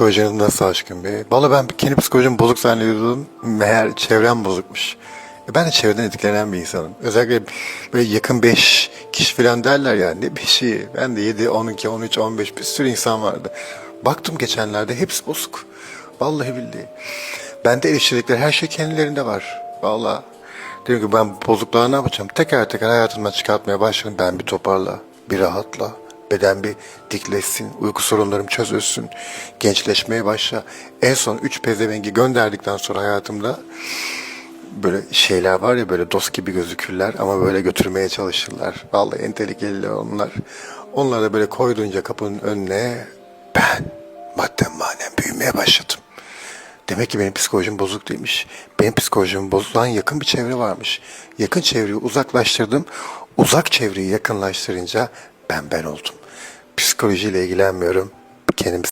psikolojinin nasıl aşkın be? Valla ben kendi psikolojim bozuk zannediyordum. Meğer çevrem bozukmuş. E Ben de çevreden etkilenen bir insanım. Özellikle böyle yakın 5 kişi falan derler ya. Ne 5'i? Ben de 7, 12, 13, 15 bir sürü insan vardı. Baktım geçenlerde hepsi bozuk. Vallahi billahi. Bende eleştirdikleri her şey kendilerinde var. Vallahi. Dedim ki ben bozukluğa ne yapacağım? Teker teker hayatımdan çıkartmaya başladım. Ben bir toparla, bir rahatla. Beden bir dikleşsin, uyku sorunlarım çözülsün, gençleşmeye başla. En son üç pezevengi gönderdikten sonra hayatımda böyle şeyler var ya böyle dost gibi gözükürler ama böyle götürmeye çalışırlar. Vallahi en tehlikeliler onlar. Onları da böyle koyduğunca kapının önüne ben madden manen büyümeye başladım. Demek ki benim psikolojim bozuk değilmiş. Benim psikolojimi bozan yakın bir çevre varmış. Yakın çevreyi uzaklaştırdım. Uzak çevreyi yakınlaştırınca ben ben oldum. Psikolojiyle ilgilenmiyorum. Kendim